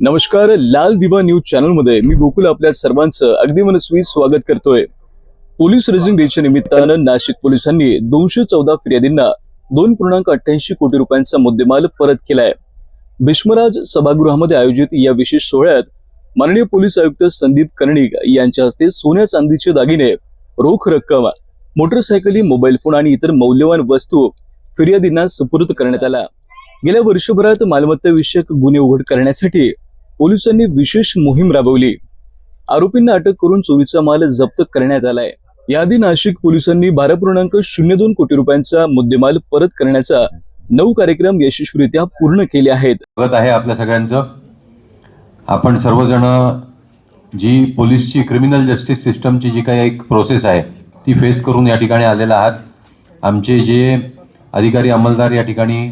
नमस्कार लाल दिवा न्यूज चॅनलमध्ये मी गोकुल आपल्या सर्वांचं अगदी मनस्वी स्वागत करतोय. पोलीस रेजिंग डेच्या निमित्तानं नाशिक पोलिसांनी दोनशे चौदा फिर्यादींना दोन पूर्णांक अठ्ठ्याऐंशी कोटी रुपयांचा मुद्देमाल परत केलाय. भीष्मराज सभागृहामध्ये आयोजित या विशेष सोहळ्यात माननीय पोलीस आयुक्त संदीप कर्णिक यांच्या हस्ते सोन्या चांदीचे दागिने रोख रक्कम मोटरसायकली मोबाईल फोन आणि इतर मौल्यवान वस्तू फिर्यादींना सुपूर्द करण्यात आला. गेल्या वर्षभरात मालमत्ता विषयक गुन्हे उघड करण्यासाठी पोलिसांनी विशेष मोहीम राबवली. आरोपींना अटक करून चोरीचा माल जप्त करण्यात आलाय. याआधी नाशिक पोलिसांनी बारा पूर्णांक शून्य दोन कोटी रुपयांचा मुद्देमाल परत करण्याचा नऊ कार्यक्रम यशस्वीरित्या पूर्ण केले आहेत. स्वागत आहे आपल्या सगळ्यांचं. आपण सर्वजण जी पोलीसची क्रिमिनल जस्टिस सिस्टमची जी काही एक प्रोसेस आहे ती फेस करून या ठिकाणी आलेला आहात. आमचे जे अधिकारी अंमलदार या ठिकाणी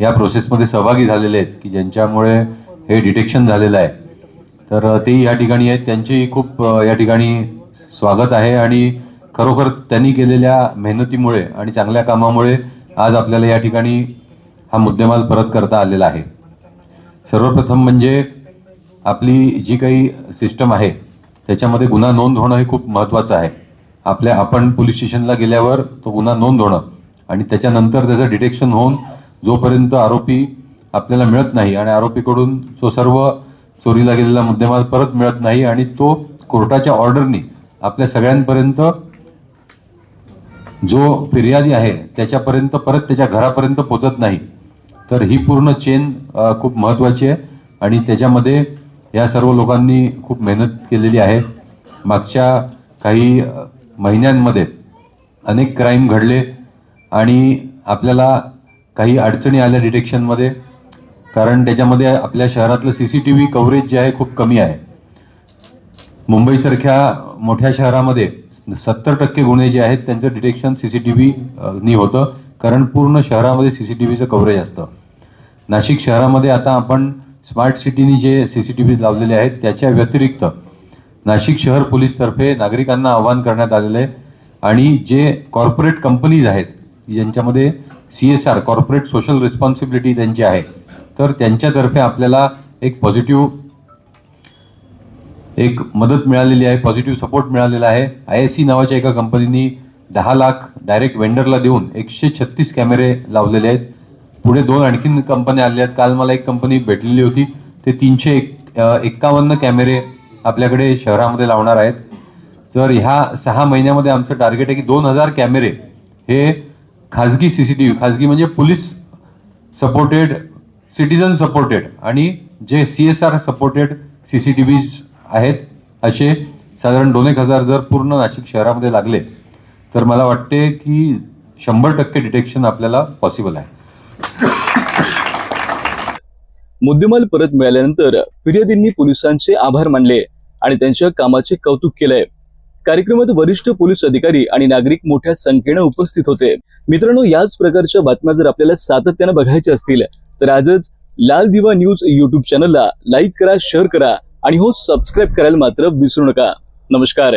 या प्रोसेसमध्ये सहभागी झालेले आहेत की ज्यांच्यामुळे हे डिटेक्शन झालेलं आहे. तर तेही या ठिकाणी आहेत. त्यांचेही खूप या ठिकाणी स्वागत आहे आणि खरोखर त्यांनी केलेल्या मेहनतीमुळे आणि चांगल्या कामामुळे आज आपल्याला या ठिकाणी हा मुद्देमाल परत करता आलेला आहे. सर्वप्रथम म्हणजे आपली जी काही सिस्टम आहे त्याच्यामध्ये गुन्हा नोंद होणं हे खूप महत्त्वाचं आहे. आपल्या आपण पोलीस स्टेशनला गेल्यावर तो गुन्हा नोंद होणं आणि त्याच्यानंतर त्याचं डिटेक्शन होऊन जोपर्यंत आरोपी आपल्याला मिळत नाही आणि आरोपीकडून तो सर्व चोरीला गेलेला मुद्देमाल परत मिळत नाही आणि तो कोर्टाच्या ऑर्डरनी आपल्या सगळ्यांपर्यंत जो फिर्यादी आहे त्याच्यापर्यंत परत त्याच्या घरापर्यंत पोचत नाही. तर ही पूर्ण चेन खूप महत्त्वाची आहे आणि त्याच्यामध्ये या सर्व लोकांनी खूप मेहनत केलेली आहे. मागच्या काही महिन्यांमध्ये अनेक क्राईम घडले आणि आपल्याला काही अडचणी आल्या डिटेक्शनमध्ये. कारण त्याच्यामध्ये आपल्या शहरातलं C C T V coverage जे आहे खूप कमी आहे. मुंबईसारख्या मोठ्या शहरामध्ये सत्तर टक्के गुन्हे जे आहेत त्यांचं डिटेक्शन सी सी टी व्हीनी होतं. कारण पूर्ण शहरामध्ये सी सी टी व्हीचं कव्हरेज असतं. नाशिक शहरामध्ये आता आपण स्मार्ट सिटीनी जे सी सी टी व्हीज लावलेले आहेत त्याच्या व्यतिरिक्त नाशिक शहर पोलीसतर्फे नागरिकांना आवाहन करण्यात आलेलं आहे. आणि जे कॉर्पोरेट कंपनीज आहेत ज्यांच्यामध्ये C S R corporate social responsibility त्यांची आहे. तर त्यांच्यातर्फे आपल्याला एक पॉझिटिव्ह एक मदत मिळालेली आहे पॉझिटिव्ह सपोर्ट मिळालेला आहे. आय एस सी नावाच्या एका कंपनीनी दहा लाख डायरेक्ट वेंडरला देऊन एकशे छत्तीस कॅमेरे लावलेले आहेत. पुढे दोन आणखीन कंपन्या आल्या आहेत. काल मला एक कंपनी भेटलेली होती. ते तीनशे एक एक्कावन्न कॅमेरे आपल्याकडे शहरामध्ये लावणार आहेत. तर ह्या सहा महिन्यामध्ये आमचं टार्गेट आहे की दोन हजार कॅमेरे हे खाजगी सी सी टी व्ही खाजगी म्हणजे पोलीस सपोर्टेड सिटीजन सपोर्टेड आणि जे C S R supported C C T Vs आहेत असे साधारण दोन एक हजार जर पूर्ण नाशिक शहरामध्ये लागले तर मला वाटते की शंभर टक्के डिटेक्शन आपल्याला पॉसिबल आहे. मुद्देमाल परत मिळाल्यानंतर फिर्यादींनी पोलिसांचे आभार मानले आणि त्यांच्या कामाचे कौतुक केलंय कार्यक्रमात वरिष्ठ पोलीस अधिकारी आणि नागरिक मोठ्या संख्येनं उपस्थित होते. मित्रांनो याच प्रकारच्या बातम्या जर आपल्याला सातत्यानं बघायच्या असतील तर आजच लाल दिवा न्यूज युट्यूब चॅनलला लाईक करा शेअर करा आणि हो सबस्क्राईब करायला मात्र विसरू नका. नमस्कार.